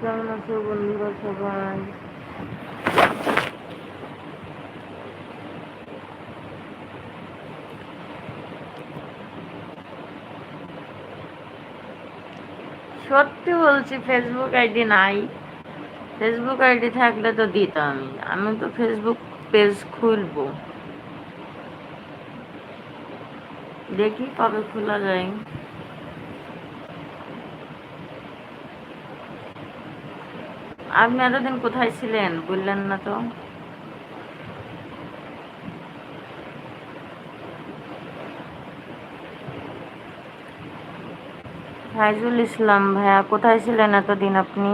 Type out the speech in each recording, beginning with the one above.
কেমন আছো বন্ধুরা, সবাই। সত্যি বলছি ফেসবুক আইডি নাই। ফেসবুক আইডি থাকলে তো দিতাম। আমি তো ফেসবুক পেজ খুলবো। দেখি কবে খোলা যায়। আপনি এতদিন কোথায় ছিলেন? বললেন না তো। ফাইজুল ইসলাম ভাইয়া, কোথায় ছিলেন এতদিন আপনি?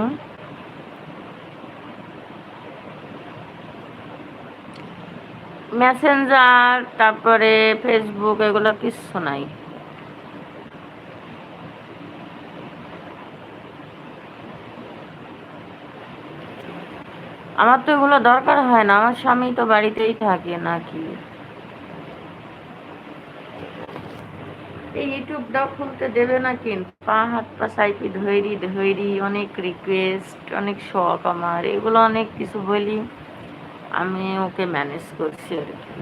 মেসেঞ্জার তারপরে ফেসবুক এগুলো কিচ্ছু নাই। আমার তো এগুলো দরকার হয় না, আমার স্বামী তো বাড়িতেই থাকে নাকি? এই ইউটিউবটা খুলতে দেবে না কিন? পা, হাত, পা সাইপি ধৈরি ধৈরি, অনেক রিকোয়েস্ট অনেক শখ আমার। এগুলো অনেক কিছু বলি আমি ওকে ম্যানেজ করছি আর কি।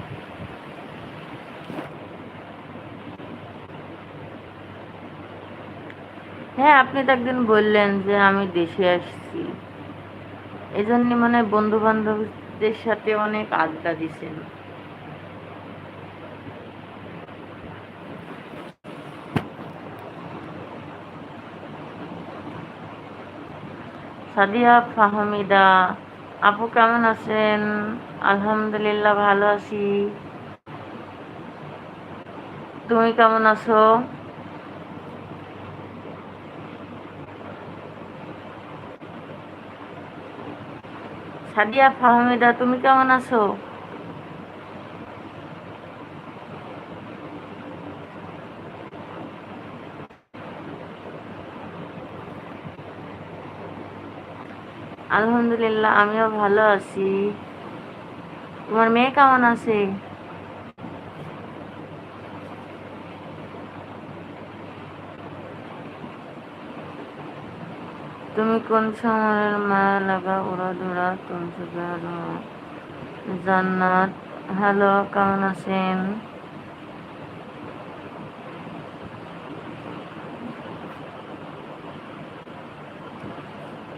হ্যাঁ আপনি তো একদিন বললেন যে আমি দেশে আসছি। এই জন্য মানে বন্ধু বান্ধবদের সাথে অনেক আড্ডা দিছেন। সাদিয়া ফাহমিদা, আপু কেমন আছেন? আলহামদুলিল্লাহ ভালো আছি। তুমি কেমন আছো? সাদিয়া ফাহমিদা তুমি কেমন আছো? আলহামদুলিল্লাহ আমিও ভালো আছি। তোমার মেয়ে কেমন আছে? তুমি কোন সময়ের মায়া লাগা উড়া ধুরা তুমি জান্নাত। হ্যালো, কেমন আছেন?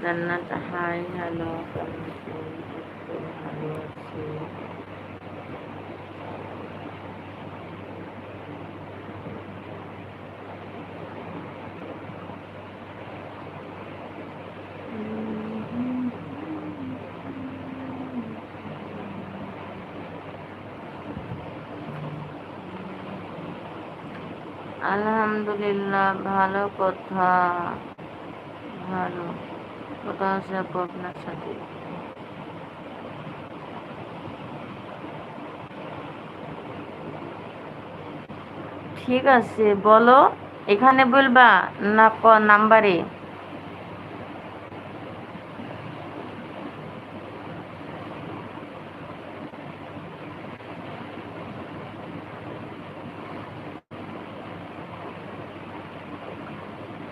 জান্নাত, হাই, হ্যালো, কেমন আছেন? আলহামদুলিল্লাহ, ভালো কথা। ভালো। কথা আছে আপু আপনার সাথে। ঠিক আছে, বলো, এখানে বলবা না নাম্বারে?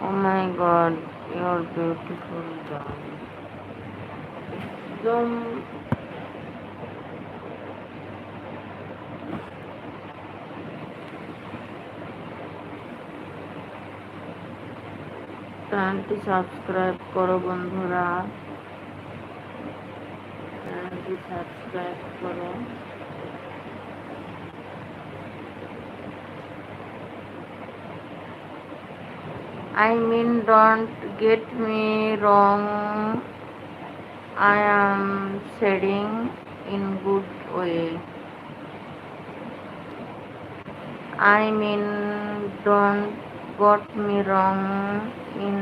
Oh my god, you're beautiful girl. একদম চ্যানেলটি সাবস্ক্রাইব করো বন্ধুরা চ্যানেলটি সাবস্ক্রাইব করো I mean, don't get me wrong. I am saying in good way. I mean, don't got me wrong in